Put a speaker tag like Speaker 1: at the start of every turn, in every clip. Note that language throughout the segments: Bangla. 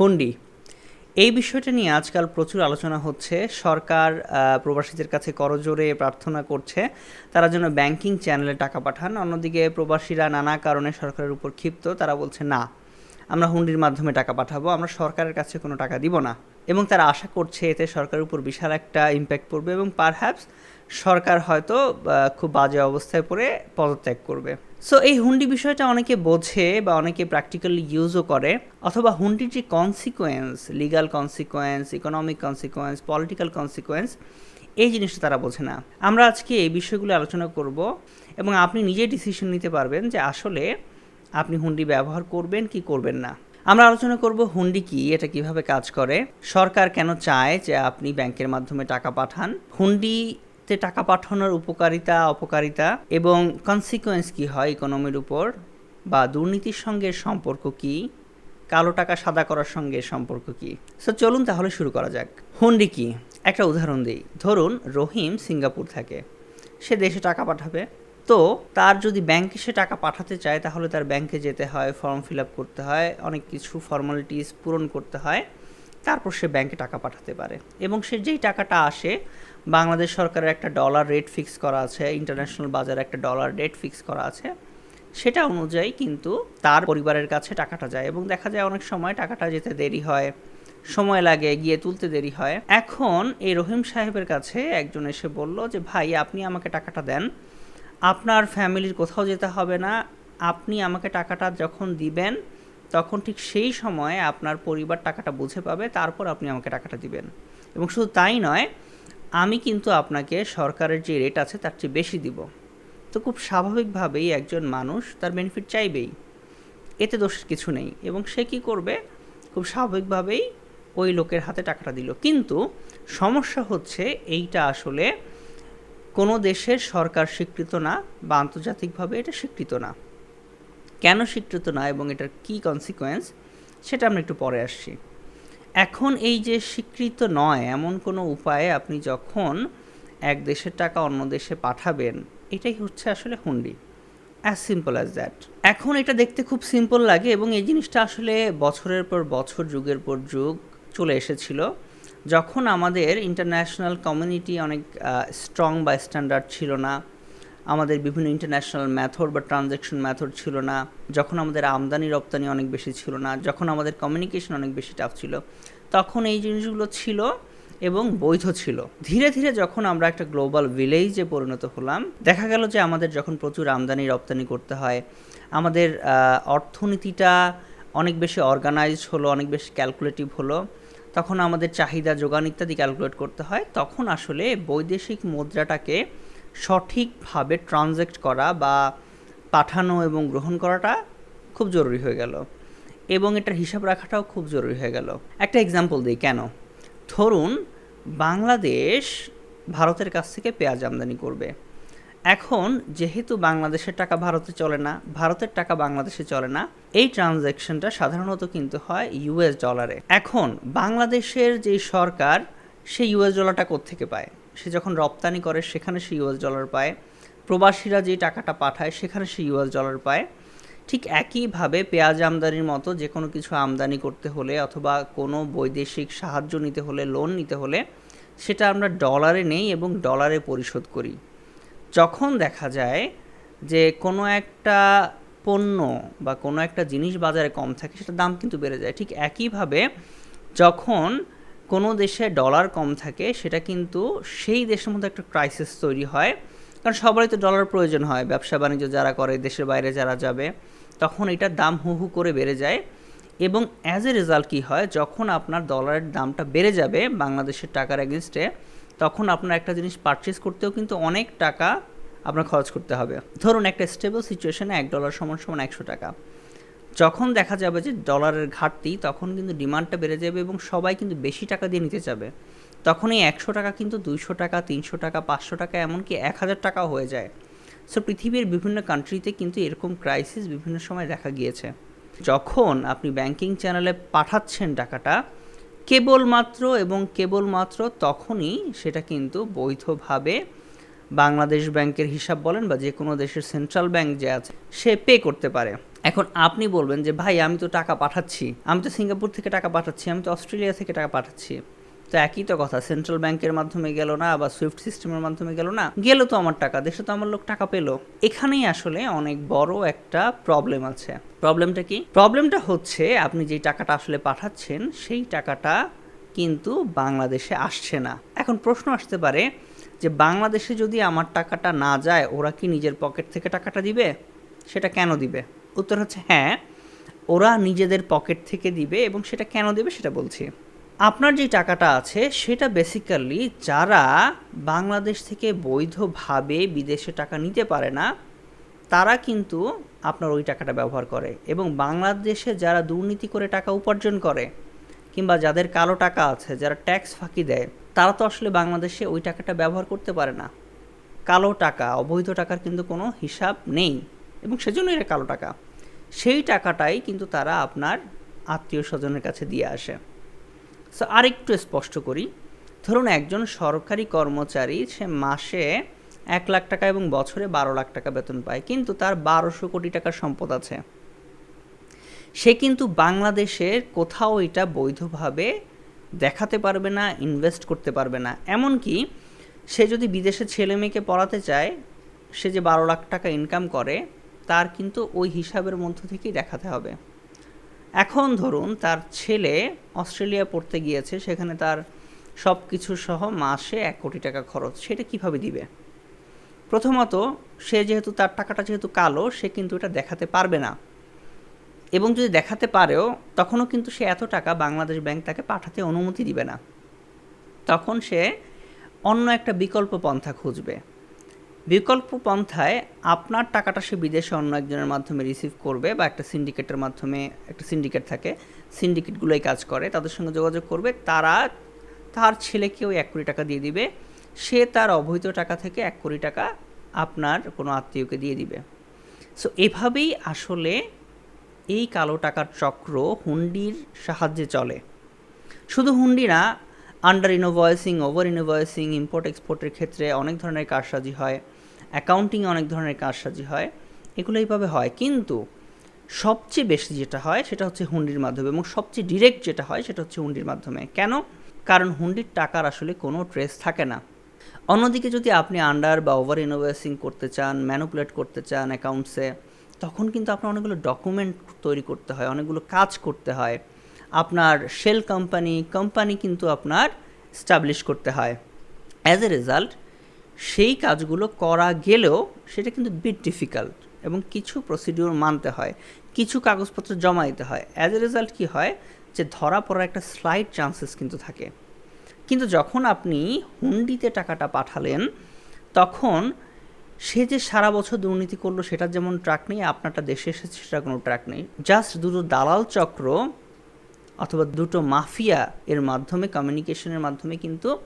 Speaker 1: হুন্ডি। এই বিষয়টা নিয়ে আজকাল প্রচুর আলোচনা হচ্ছে। সরকার প্রবাসীদের কাছে করজোরে প্রার্থনা করছে। তারা যেন ব্যাংকিং চ্যানেলে টাকা পাঠান। অন্যদিকে প্রবাসীরা নানা কারণে সরকারের উপর ক্ষিপ্ত। তারা বলছে, না, আমরা হুন্ডির মাধ্যমে টাকা পাঠাবো। আমরা সরকারের কাছে কোনো টাকা দিব না। এবং তারা আশা করছে এতে সরকারের উপর বিশাল একটা ইম্প্যাক্ট পড়বে এবং পারহ্যাপস সরকার হয়তো খুব বাজে অবস্থায় পড়ে পদত্যাগ করবে। সো এই হুন্ডি বিষয়টা অনেকে বোঝে বা অনেকে প্র্যাকটিক্যালি ইউজও করে, অথবা হুন্ডির যে consequence legal consequence economic consequence political consequence এই জিনিসটা তারা বোঝে না। আমরা আজকে এই বিষয়গুলো আলোচনা করব এবং আপনি নিজেই ডিসিশন নিতে পারবেন যে আসলে আপনি হুন্ডি ব্যবহার করবেন কি করবেন না। আমরা আলোচনা করব হুন্ডি কি, এটা কীভাবে কাজ করে, সরকার কেন চায় যে আপনি ব্যাংকের মাধ্যমে টাকা পাঠান। হুন্ডিতে টাকা পাঠানোর উপকারিতা, অপকারিতা এবং কনসিকোয়েন্স কি হয় ইকোনমির উপর বা দুর্নীতির সঙ্গে সম্পর্ক কি? কালো টাকা সাদা করার সঙ্গে সম্পর্ক কি? সো চলুন তাহলে শুরু করা যাক। হুন্ডি কি? একটা উদাহরণ দিই। ধরুন রহিম সিঙ্গাপুর থাকে। সে দেশে টাকা পাঠাবে। তো তার যদি ব্যাংকে সে টাকা পাঠাতে চায়, তাহলে তার ব্যাংকে যেতে হয় ফর্ম ফিল আপ করতে হয়, অনেক কিছু ফর্মালিটিস পূরণ করতে হয়। তারপর সে ব্যাংকে টাকা পাঠাতে পারে। এবং সে যেই টাকাটা আসে, বাংলাদেশ সরকারের একটা ডলার রেট ফিক্স করা আছে ইন্টারন্যাশনাল বাজারে একটা ডলার রেট ফিক্স করা আছে, সেটা অনুযায়ী কিন্তু তার পরিবারের কাছে টাকাটা যায় এবং দেখা যায় অনেক সময় টাকাটা যেতে দেরি হয়, সময় লাগে, গিয়ে তুলতে দেরি হয়। এখন এই রহিম সাহেবের কাছে একজন এসে বলল যে, ভাই, আপনি আমাকে টাকাটা দেন। আপনার ফ্যামিলির কোথাও যেতে হবে না। আপনি আমাকে টাকাটা যখন দিবেন তখন ঠিক সেই সময়ে আপনার পরিবার টাকাটা বুঝে পাবে, তারপর আপনি আমাকে টাকাটা দিবেন। এবং শুধু তাই নয়, আমি কিন্তু আপনাকে সরকারের যে রেট আছে তার চেয়ে বেশি দিব। তো খুব স্বাভাবিকভাবেই একজন মানুষ তার বেনিফিট চাইবেই। এতে দোষের কিছু নেই এবং সে কী করবে? খুব স্বাভাবিকভাবেই ওই লোকের হাতে টাকাটা দিল। কিন্তু সমস্যা হচ্ছে এইটা আসলে কোনো দেশের সরকার স্বীকৃত না বা আন্তর্জাতিকভাবে এটা স্বীকৃত না। কেন স্বীকৃত না এবং এটার কী কনসিকোয়েন্স সেটা আমরা একটু পরে আসছি। এখন এই যে স্বীকৃত নয়, এমন কোনো উপায়ে আপনি যখন এক দেশের টাকা অন্য দেশে পাঠাবেন, এটাই হচ্ছে আসলে হুন্ডি। অ্যাজ সিম্পল অ্যাজ দ্যাট এখন এটা দেখতে খুব সিম্পল লাগে এবং এই জিনিসটা আসলে বছরের পর বছর, যুগের পর যুগ চলে এসেছিল। যখন আমাদের ইন্টারন্যাশনাল কমিউনিটি অনেক স্ট্রং বা স্ট্যান্ডার্ড ছিল না আমাদের বিভিন্ন ইন্টারন্যাশনাল মেথড বা ট্রানজ্যাকশন মেথড ছিল না, যখন আমাদের আমদানি রপ্তানি অনেক বেশি ছিল না, যখন আমাদের কমিউনিকেশন অনেক বেশি টাফ ছিল, তখন এই জিনিসগুলো ছিল এবং বৈধ ছিল। ধীরে ধীরে যখন আমরা একটা গ্লোবাল ভিলেজে পরিণত হলাম, দেখা গেল যে আমাদের যখন প্রচুর আমদানি রপ্তানি করতে হয়, আমাদের অর্থনীতিটা অনেক বেশি অর্গানাইজড হলো, অনেক বেশি ক্যালকুলেটিভ হলো, তখন আমাদের চাহিদা, যোগান ইত্যাদি ক্যালকুলেট করতে হয়, তখন আসলে বৈদেশিক মুদ্রাটাকে সঠিকভাবে ট্রানজ্যাক্ট করা বা পাঠানো এবং গ্রহণ করাটা খুব জরুরি হয়ে গেল। এবং এটার হিসাব রাখাটাও খুব জরুরি হয়ে গেল। একটা এক্সাম্পল দিই, কেন? ধরুন, বাংলাদেশ ভারতের কাছ থেকে পেঁয়াজ আমদানি করবে। এখন যেহেতু বাংলাদেশের টাকা ভারতে চলে না, ভারতের টাকা বাংলাদেশে চলে না, এই ট্রানজ্যাকশনটা সাধারণত কিন্তু হয় ইউএস ডলারে এখন বাংলাদেশের যে সরকার সেই ইউএস ডলারটা কোত্থেকে পায়? সে যখন রপ্তানি করে, সেখানে সে ইউএস ডলার পায়। প্রবাসীরা যে টাকাটা পাঠায়, সেখানে সে ইউএস ডলার পায়। ঠিক একইভাবে পেঁয়াজ আমদানির মতো যে কোনো কিছু আমদানি করতে হলে অথবা কোনো বৈদেশিক সাহায্য নিতে হলে লোন নিতে হলে, সেটা আমরা ডলারে নেই এবং ডলারে পরিশোধ করি। যখন দেখা যায় যে কোনো একটা পণ্য বা কোনো একটা জিনিস বাজারে কম থাকে, সেটার দাম কিন্তু বেড়ে যায়। ঠিক একইভাবে যখন কোনো দেশে ডলার কম থাকে, সেটা কিন্তু সেই দেশের মধ্যে একটা ক্রাইসিস তৈরি হয়। কারণ সবারই তো ডলার প্রয়োজন হয়। ব্যবসা বাণিজ্য যারা করে, দেশের বাইরে যারা যাবে, তখন এটার দাম হু হু করে বেড়ে যায়। এবং অ্যাজ এ রেজাল্ট কী হয়? যখন আপনার ডলারের দামটা বেড়ে যাবে বাংলাদেশের টাকার এগেনস্টে তখন আপনার একটা জিনিস পারচেস করতেও কিন্তু অনেক টাকা আপনার খরচ করতে হবে। ধরুন একটা স্টেবল সিচুয়েশনে এক ডলার সমান সমান একশো টাকা। যখন দেখা যাবে যে ডলারের ঘাটতি, তখন কিন্তু ডিমান্ডটা বেড়ে যাবে এবং সবাই কিন্তু বেশি টাকা দিয়ে নিতে যাবে। তখন এই একশো টাকা কিন্তু দুইশো টাকা, তিনশো টাকা, পাঁচশো টাকা, এমনকি এক হাজার টাকা হয়ে যায়। সো পৃথিবীর বিভিন্ন কান্ট্রিতে কিন্তু এরকম ক্রাইসিস বিভিন্ন সময় দেখা গিয়েছে। যখন আপনি ব্যাংকিং চ্যানেলে পাঠাচ্ছেন টাকাটা, কেবলমাত্র এবং কেবলমাত্র তখনই সেটা কিন্তু বৈধভাবে বাংলাদেশ ব্যাংকের হিসাব বলেন বা যে কোনো দেশের সেন্ট্রাল ব্যাংক যে আছে, সে পে করতে পারে। এখন আপনি বলবেন যে, ভাই, আমি তো টাকা পাঠাচ্ছি। আমি তো সিঙ্গাপুর থেকে টাকা পাঠাচ্ছি, আমি তো অস্ট্রেলিয়া থেকে টাকা পাঠাচ্ছি। তো একই তো কথা, সেন্ট্রাল ব্যাংকের মাধ্যমে গেল না বা সুইফট সিস্টেমের মাধ্যমে গেল না, গেল তো আমার টাকা, দেশে তো আমার লোক টাকা পেল। এখানেই আসলে অনেক বড় একটা প্রবলেম আছে। প্রবলেমটা কি? প্রবলেমটা হচ্ছে আপনি যেই টাকাটা আসলে পাঠাচ্ছেন, সেই টাকাটা কিন্তু বাংলাদেশে আসছে না। এখন প্রশ্ন আসতে পারে যে, বাংলাদেশে যদি আমার টাকাটা না যায়, ওরা কি নিজের পকেট থেকে টাকাটা দিবে? সেটা কেন দিবে? উত্তর হচ্ছে হ্যাঁ ওরা নিজেদের পকেট থেকে দিবে এবং সেটা কেন দেবে সেটা বলছি। আপনার যে টাকাটা আছে সেটা বেসিক্যালি যারা বাংলাদেশ থেকে বৈধভাবে বিদেশে টাকা নিতে পারে না, তারা কিন্তু আপনার ওই টাকাটা ব্যবহার করে এবং বাংলাদেশে যারা দুর্নীতি করে টাকা উপার্জন করে কিংবা যাদের কালো টাকা আছে, যারা ট্যাক্স ফাঁকি দেয়, তারা তো আসলে বাংলাদেশে ওই টাকাটা ব্যবহার করতে পারে না। কালো টাকা, অবৈধ টাকার কিন্তু কোনো হিসাব নেই এবং সেজন্য এটা কালো টাকা। সেই টাকাটাই কিন্তু তারা আপনার আত্মীয় স্বজনের কাছে দিয়ে আসে। সো আরেকটু স্পষ্ট করি। ধরুন একজন সরকারি কর্মচারী, সে মাসে এক লাখ টাকা এবং বছরে বারো লাখ টাকা বেতন পায়, কিন্তু তার বারোশো কোটি টাকার সম্পদ আছে। সে কিন্তু বাংলাদেশের কোথাও এটা বৈধভাবে দেখাতে পারবে না ইনভেস্ট করতে পারবে না। এমনকি সে যদি বিদেশে ছেলে মেয়েকে পড়াতে চায়, সে যে বারো লাখ টাকা ইনকাম করে তার কিন্তু ওই হিসাবের মধ্য থেকেই দেখাতে হবে। এখন ধরুন তার ছেলে অস্ট্রেলিয়া পড়তে গিয়েছে, সেখানে তার সব কিছু সহ মাসে এক কোটি টাকা খরচ, সেটা কীভাবে দিবে? প্রথমত সে যেহেতু, তার টাকাটা যেহেতু কালো, সে কিন্তু এটা দেখাতে পারবে না। এবং যদি দেখাতে পারেও, তখনও কিন্তু সে এত টাকা বাংলাদেশ ব্যাংক তাকে পাঠাতে অনুমতি দিবে না। তখন সে অন্য একটা বিকল্প পন্থা খুঁজবে। বিকল্প পন্থায় আপনার টাকাটা সে বিদেশে অন্য একজনের মাধ্যমে রিসিভ করবে বা একটা সিন্ডিকেটের মাধ্যমে একটা সিন্ডিকেট থাকে সিন্ডিকেটগুলোই কাজ করে, তাদের সঙ্গে যোগাযোগ করবে, তারা, তার ছেলেকে ওই এক কোটি টাকা দিয়ে দিবে, সে তার অবৈধ টাকা থেকে এক কোটি টাকা আপনার কোনো আত্মীয়কে দিয়ে দিবে। সো এভাবেই আসলে এই কালো টাকার চক্র হুন্ডির সাহায্যে চলে। শুধু হুন্ডি না under invoicing over invoicing import এক্সপোর্টের ক্ষেত্রে অনেক ধরনের কারসাজি হয়। অ্যাকাউন্টিংয়ে অনেক ধরনের কারসাজি হয়, এগুলো এইভাবে হয়। কিন্তু সবচেয়ে বেশি যেটা হয় সেটা হচ্ছে হুন্ডির মাধ্যমে এবং সবচেয়ে ডিরেক্ট যেটা হয় সেটা হচ্ছে হুন্ডির মাধ্যমে। কেন? কারণ হুন্ডির টাকার আসলে কোনো ট্রেস থাকে না। অন্যদিকে যদি আপনি আন্ডার বা ওভার ইনোভেসিং করতে চান ম্যানুপুলেট করতে চান অ্যাকাউন্টসে তখন কিন্তু আপনার অনেকগুলো ডকুমেন্ট তৈরি করতে হয়, অনেকগুলো কাজ করতে হয়। আপনার শেল কোম্পানি কোম্পানি কিন্তু আপনার স্টাবলিশ করতে হয়। অ্যাজ এ রেজাল্ট সেই কাজগুলো করা গেলেও সেটা কিন্তু বিট ডিফিকাল্ট এবং কিছু প্রসিডিওর মানতে হয়, কিছু কাগজপত্র জমা দিতে হয়। অ্যাজ এ রেজাল্ট কী হয়? যে ধরা পড়ার একটা স্লাইড চান্সেস কিন্তু থাকে। কিন্তু যখন আপনি হুন্ডিতে টাকাটা পাঠালেন, তখন সে যে সারা বছর দুর্নীতি করল সেটা যেমন ট্রাক নেই, আপনারটা দেশে এসেছে, সেটার কোনো ট্রাক নেই। জাস্ট দুটো দালাল চক্র অথবা দুটো মাফিয়া এর মাধ্যমে কমিউনিকেশনের মাধ্যমে কিন্তু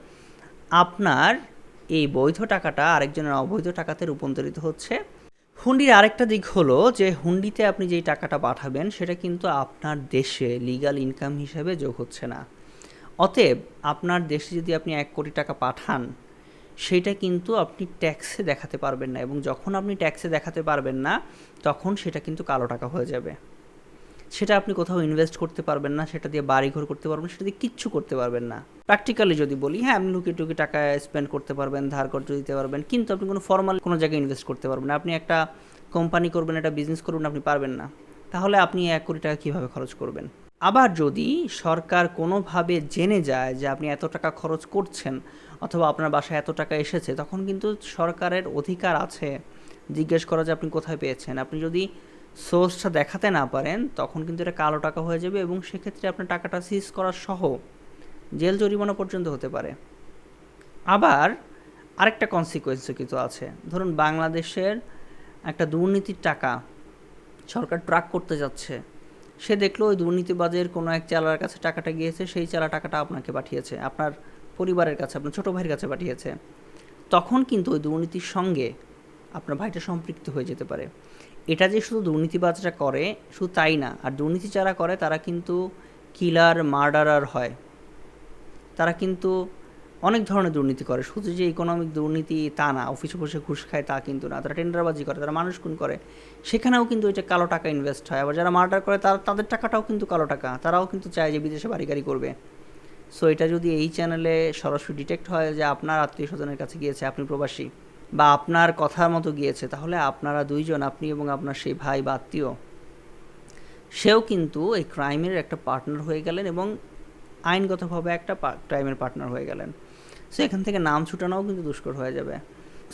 Speaker 1: আপনার এই বৈধ টাকাটা আরেকজনের অবৈধ টাকাতে রূপান্তরিত হচ্ছে। হুন্ডির আরেকটা দিক হলো যে, হুন্ডিতে আপনি যেই টাকাটা পাঠাবেন, সেটা কিন্তু আপনার দেশে লিগাল ইনকাম হিসাবে যোগ হচ্ছে না। অতএব আপনার দেশে যদি আপনি এক কোটি টাকা পাঠান, সেটা কিন্তু আপনি ট্যাক্সে দেখাতে পারবেন না এবং যখন আপনি ট্যাক্সে দেখাতে পারবেন না, তখন সেটা কিন্তু কালো টাকা হয়ে যাবে। সেটা আপনি কোথাও ইনভেস্ট করতে পারবেন না, সেটা দিয়ে বাড়ি ঘর করতে পারবেন সেটা দিয়ে কিচ্ছু করতে পারবেন না। প্র্যাকটিক্যালি যদি বলি হ্যাঁ আপনি লুকি টুকি টাকা স্পেন্ড করতে পারবেন, ধার করতে দিতে পারবেন, কিন্তু আপনি কোনো ফর্মাল কোনো জায়গায় ইনভেস্ট করতে পারবেন না। আপনি একটা কোম্পানি করবেন, একটা বিজনেস করবেন, আপনি পারবেন না। তাহলে আপনি এক কোটি টাকা কীভাবে খরচ করবেন? আবার যদি সরকার কোনোভাবে জেনে যায় যে আপনি এত টাকা খরচ করছেন, অথবা আপনার বাসায় এত টাকা এসেছে, তখন কিন্তু সরকারের অধিকার আছে। জিজ্ঞেস করা যে আপনি কোথায় পেয়েছেন? আপনি যদি সোর্সটা দেখাতে না পারেন, তখন কিন্তু এটা কালো টাকা হয়ে যাবে এবং সেক্ষেত্রে আপনার টাকাটা সিজ করা সহ জেল জরিমানা পর্যন্ত হতে পারে। আবার আরেকটা কনসিকোয়েন্সও কিন্তু আছে। ধরুন বাংলাদেশের একটা দুর্নীতির টাকা সরকার ট্রাক করতে যাচ্ছে। সে দেখল ওই দুর্নীতিবাজের কোনো এক চালার কাছে টাকাটা গিয়েছে, সেই চালা টাকাটা আপনাকে পাঠিয়েছে, আপনার পরিবারের কাছে, আপনার ছোটো ভাইয়ের কাছে পাঠিয়েছে। তখন কিন্তু ওই দুর্নীতির সঙ্গে আপনার ভাইটা সম্পৃক্ত হয়ে যেতে পারে। এটা যে শুধু দুর্নীতিবাজরা করে, শুধু তাই না, আর দুর্নীতি যারা করে, তারা কিন্তু কিলার, মার্ডারার হয়। তারা কিন্তু অনেক ধরনের দুর্নীতি করে, শুধু যে ইকোনমিক দুর্নীতি তা না অফিসে বসে ঘুষ খায় তা কিন্তু না, তারা টেন্ডারবাজি করে, তারা মানুষ খুন করে। সেখানেও কিন্তু এটা কালো টাকা ইনভেস্ট হয়, আবার যারা মার্ডার করে, তারা, তাদের টাকাটাও কিন্তু কালো টাকা, তারাও কিন্তু চায় যে বিদেশে বাড়ি গাড়ি করবে। সো এটা যদি এই চ্যানেলে সরাসরি ডিটেক্ট হয় যে আপনার আত্মীয় স্বজনের কাছে গিয়েছে, আপনি প্রবাসী বা আপনার কথার মতো গিয়েছে, তাহলে আপনারা দুইজন, আপনি এবং আপনার সেই ভাই বা আত্মীয়, সেও কিন্তু এই ক্রাইমের একটা পার্টনার হয়ে গেলেন এবং আইনগতভাবে একটা ক্রাইমের পার্টনার হয়ে গেলেন। সো এখান থেকে নাম ছুটানোও কিন্তু দুষ্কর হয়ে যাবে।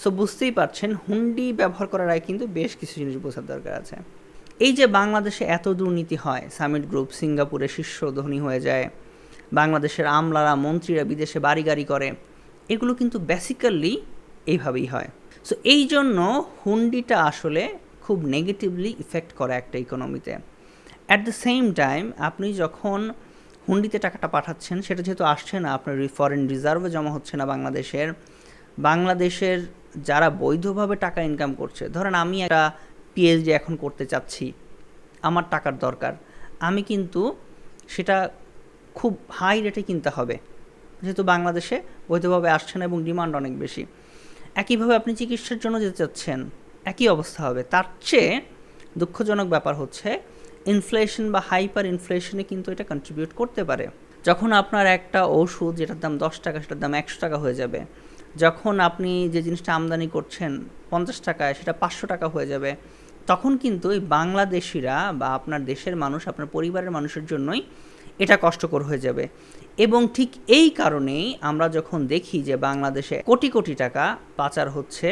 Speaker 1: সো বুঝতেই পারছেন, হুন্ডি ব্যবহার করার আগে কিন্তু বেশ কিছু জিনিস বোঝার দরকার আছে। এই যে বাংলাদেশে এত দুর্নীতি হয়, সামিট গ্রুপ সিঙ্গাপুরে শীর্ষ ধনী হয়ে যায়, বাংলাদেশের আমলারা, মন্ত্রীরা বিদেশে বাড়ি গাড়ি করে, এগুলো কিন্তু বেসিক্যালি এইভাবেই হয়। সো এই জন্য হুন্ডিটা আসলে খুব নেগেটিভলি ইফেক্ট করে একটা ইকোনমিতে অ্যাট দ্য সেম টাইম আপনি যখন হুন্ডিতে টাকাটা পাঠাচ্ছেন, সেটা যেহেতু আসছে না, আপনার ফরেন রিজার্ভে জমা হচ্ছে না বাংলাদেশের বাংলাদেশের যারা বৈধভাবে টাকা ইনকাম করছে, ধরেন আমি একটা পিএইচডি এখন করতে চাচ্ছি, আমার টাকার দরকার, আমি কিন্তু সেটা খুব হাই রেটে কিনতে হবে। যেহেতু বাংলাদেশে বৈধভাবে আসছে না এবং ডিমান্ড অনেক বেশি। একইভাবে আপনি চিকিৎসার জন্য যেতে চাচ্ছেন, একই অবস্থা হবে। তার চেয়ে দুঃখজনক ব্যাপার হচ্ছে ইনফ্লেশন বা হাইপার ইনফ্লেশনে কিন্তু এটা কন্ট্রিবিউট করতে পারে। যখন আপনার একটা ওষুধ যেটার দাম দশ টাকা, সেটার দাম একশো টাকা হয়ে যাবে, যখন আপনি যে জিনিসটা আমদানি করছেন পঞ্চাশ টাকায়, সেটা পাঁচশো টাকা হয়ে যাবে, তখন কিন্তু এই বাংলাদেশিরা বা আপনার দেশের মানুষ, আপনার পরিবারের মানুষের জন্যই এটা কষ্টকর হয়ে যাবে। এবং ঠিক এই কারণেই আমরা যখন দেখি যে বাংলাদেশে কোটি কোটি টাকা পাচার হচ্ছে,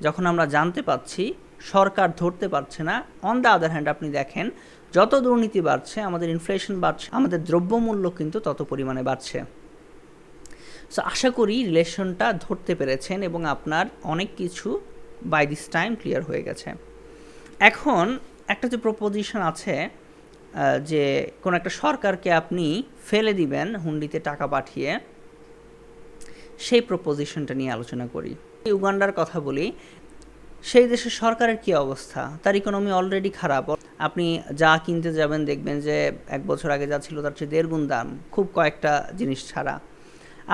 Speaker 1: যখন আমরা জানতে পাচ্ছি, সরকার ধরতে পারছে না। অন দ্য আদার হ্যান্ড আপনি দেখেন, যত দুর্নীতি বাড়ছে, আমাদের ইনফ্লেশন বাড়ছে, আমাদের দ্রব্যমূল্য কিন্তু তত পরিমাণে বাড়ছে। সো আশা করি রিলেশনটা ধরতে পেরেছেন এবং আপনার অনেক কিছু বাই দিস টাইম ক্লিয়ার হয়ে গেছে। এখন একটা যে প্রপোজিশন আছে যে কোনো একটা সরকারকে আপনি ফেলে দিবেন, হুন্ডিতে টাকা পাঠিয়ে, সেই প্রপোজিশনটা নিয়ে আলোচনা করি। উগান্ডার কথা বলি, সেই দেশের সরকারের কি অবস্থা? তার ইকোনমি অলরেডি খারাপ। আপনি যা কিনতে যাবেন দেখবেন যে, এক বছর আগে যা ছিল তার চেয়ে দেড় গুণ দাম, খুব কয়েকটা জিনিস ছাড়া।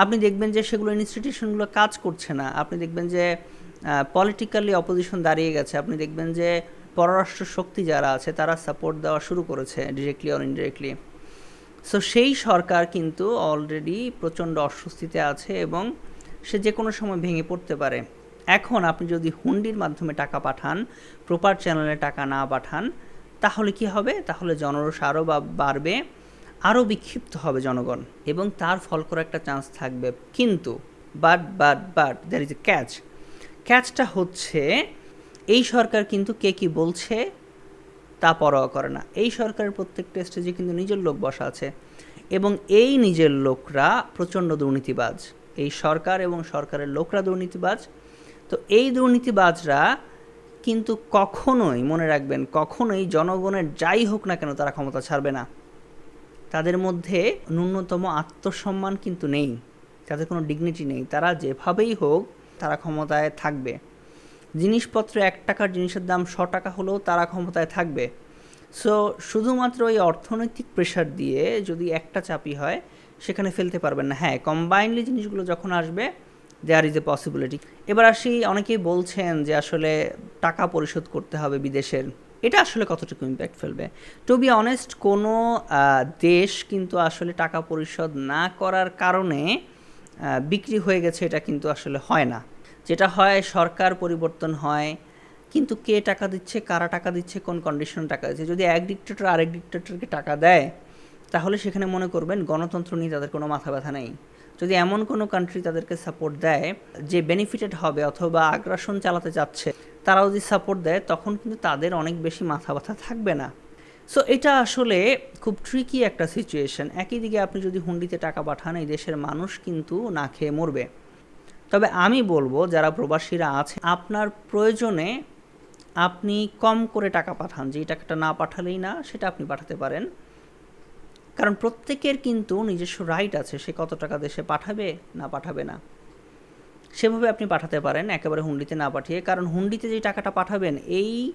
Speaker 1: আপনি দেখবেন যে, সেগুলো ইনস্টিটিউশনগুলো কাজ করছে না। আপনি দেখবেন যে পলিটিক্যালি অপোজিশন দাঁড়িয়ে গেছে। আপনি দেখবেন যে পররাষ্ট্র শক্তি যারা আছে, তারা সাপোর্ট দেওয়া শুরু করেছে ডিরেক্টলি অর ইনডিরেক্টলি সো সেই সরকার কিন্তু অলরেডি প্রচণ্ড অস্বস্তিতে আছে এবং সে যে কোনো সময় ভেঙে পড়তে পারে। এখন আপনি যদি হুন্ডির মাধ্যমে টাকা পাঠান প্রপার চ্যানেলে টাকা না পাঠান, তাহলে কি হবে? তাহলে জনরস আরও বা, বাড়বে আরও বিক্ষিপ্ত হবে জনগণ এবং তার ফল করার একটা চান্স থাকবে। কিন্তু but but but there is a catch ক্যাচটা হচ্ছে এই সরকার কিন্তু কে কি বলছে তা পরোয়া করে না। এই সরকারের প্রত্যেকটা স্টেজে কিন্তু নিজের লোক বসা আছে এবং এই নিজের লোকরা প্রচণ্ড দুর্নীতিবাজ। এই সরকার এবং সরকারের লোকরা দুর্নীতিবাজ। তো এই দুর্নীতিবাজরা কিন্তু কখনোই, মনে রাখবেন, কখনোই জনগণের যাই হোক না কেন তারা ক্ষমতা ছাড়বে না। তাদের মধ্যে ন্যূনতম আত্মসম্মান কিন্তু নেই। তাদের কোনো ডিগনিটি নেই। তারা যেভাবেই হোক তারা ক্ষমতায় থাকবে। জিনিসপত্র এক টাকার জিনিসের দাম শ টাকা হলেও তারা ক্ষমতায় থাকবে। সো শুধুমাত্র এই অর্থনৈতিক প্রেশার দিয়ে যদি একটা চাপি হয়, সেখানে ফেলতে পারবেন না। হ্যাঁ কম্বাইনলি জিনিসগুলো যখন আসবে দেয়ার ইজ এ পসিবিলিটি এবার আসি, অনেকেই বলছেন যে আসলে টাকা পরিশোধ করতে হবে বিদেশের। এটা আসলে কতটুকু ইম্প্যাক্ট ফেলবে? টু বি অনেস্ট কোনো দেশ কিন্তু আসলে টাকা পরিশোধ না করার কারণে বিক্রি হয়ে গেছে, এটা কিন্তু আসলে হয় না। যেটা হয় সরকার পরিবর্তন হয়, কিন্তু কে টাকা দিচ্ছে, কারা টাকা দিচ্ছে, কোন কন্ডিশন টাকা দিচ্ছে? যদি এক ডিক্টেটর আরেক ডিক্টেটরকে টাকা দেয়, তাহলে সেখানে মনে করবেন গণতন্ত্র নিয়ে তাদের কোনো মাথা ব্যথা নেই। যদি এমন কোনো কান্ট্রি তাদেরকে সাপোর্ট দেয়, যে বেনিফিটেড হবে অথবা আগ্রাসন চালাতে যাচ্ছে তারা যদি সাপোর্ট দেয়, তখন কিন্তু তাদের অনেক বেশি মাথা ব্যথা থাকবে না। সো এটা আসলে খুব ট্রিকি একটা সিচুয়েশন একই দিকে আপনি যদি হুন্ডিতে টাকা পাঠান, এই দেশের মানুষ কিন্তু না খেয়ে মরবে। তবে আমি বলব, যারা প্রবাসীরা আছে, আপনার প্রয়োজনে আপনি কম করে টাকা পাঠান। যেই টাকাটা না পাঠালেই না, সেটা আপনি পাঠাতে পারেন। কারণ প্রত্যেকের কিন্তু নিজস্ব রাইট আছে, সে কত টাকা দেশে পাঠাবে, না পাঠাবে না। সেভাবে আপনি পাঠাতে পারেন, একেবারে হুন্ডিতে না পাঠিয়ে। কারণ হুন্ডিতে যে টাকাটা পাঠাবেন, এই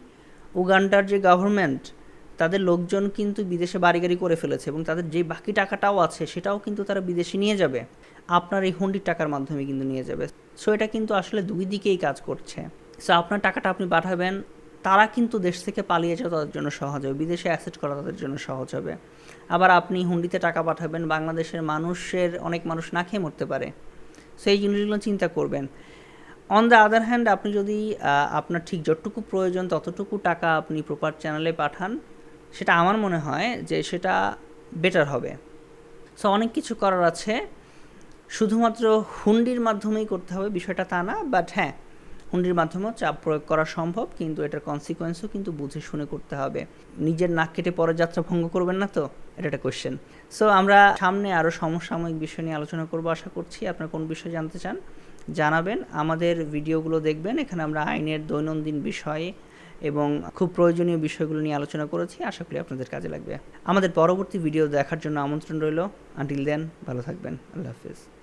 Speaker 1: উগান্ডার যে গভর্নমেন্ট তাদের লোকজন কিন্তু বিদেশে বাড়িগাড়ি করে ফেলেছে এবং তাদের যে বাকি টাকাটাও আছে সেটাও কিন্তু তারা বিদেশে নিয়ে যাবে। আপনার এই হুন্ডির টাকার মাধ্যমে কিন্তু নিয়ে যাবে। সো এটা কিন্তু আসলে দুই দিকেই কাজ করছে। সো আপনার টাকাটা আপনি পাঠাবেন, তারা কিন্তু দেশ থেকে পালিয়ে যাওয়া তাদের জন্য সহজ হবে, বিদেশে অ্যাসেট করা তাদের জন্য সহজ হবে। আবার আপনি হুন্ডিতে টাকা পাঠাবেন, বাংলাদেশের মানুষের, অনেক মানুষ না খেয়ে মরতে পারে। সো এই জিনিসগুলো চিন্তা করবেন। অন দ্য আদার হ্যান্ড আপনি যদি আপনার ঠিক যতটুকু প্রয়োজন, ততটুকু টাকা আপনি প্রপার চ্যানেলে পাঠান সেটা আমার মনে হয় যে সেটা বেটার হবে। সো অনেক কিছু করার আছে। শুধুমাত্র হুন্ডির মাধ্যমেই করতে হবে বিষয়টা তা না বাট হ্যাঁ হুন্ডির মাধ্যমেও চাপ প্রয়োগ করা সম্ভব, কিন্তু এটার কনসিকোয়েন্সও কিন্তু বুঝে শুনে করতে হবে। নিজের নাক কেটে পরে যাত্রা ভঙ্গ করবেন না তো? এটা একটা কোয়েশ্চেন সো আমরা সামনে আরও সমসাময়িক বিষয় নিয়ে আলোচনা করব আশা করছি। আপনার কোন বিষয় জানতে চান জানাবেন। আমাদের ভিডিওগুলো দেখবেন। এখানে আমরা আইনের দৈনন্দিন বিষয়ে এবং খুব প্রয়োজনীয় বিষয়গুলো নিয়ে আলোচনা করেছি। আশা করি আপনাদের কাজে লাগবে। আমাদের পরবর্তী ভিডিও দেখার জন্য আমন্ত্রণ রইল। আনটিল দেন ভালো থাকবেন। আল্লাহ হাফিজ।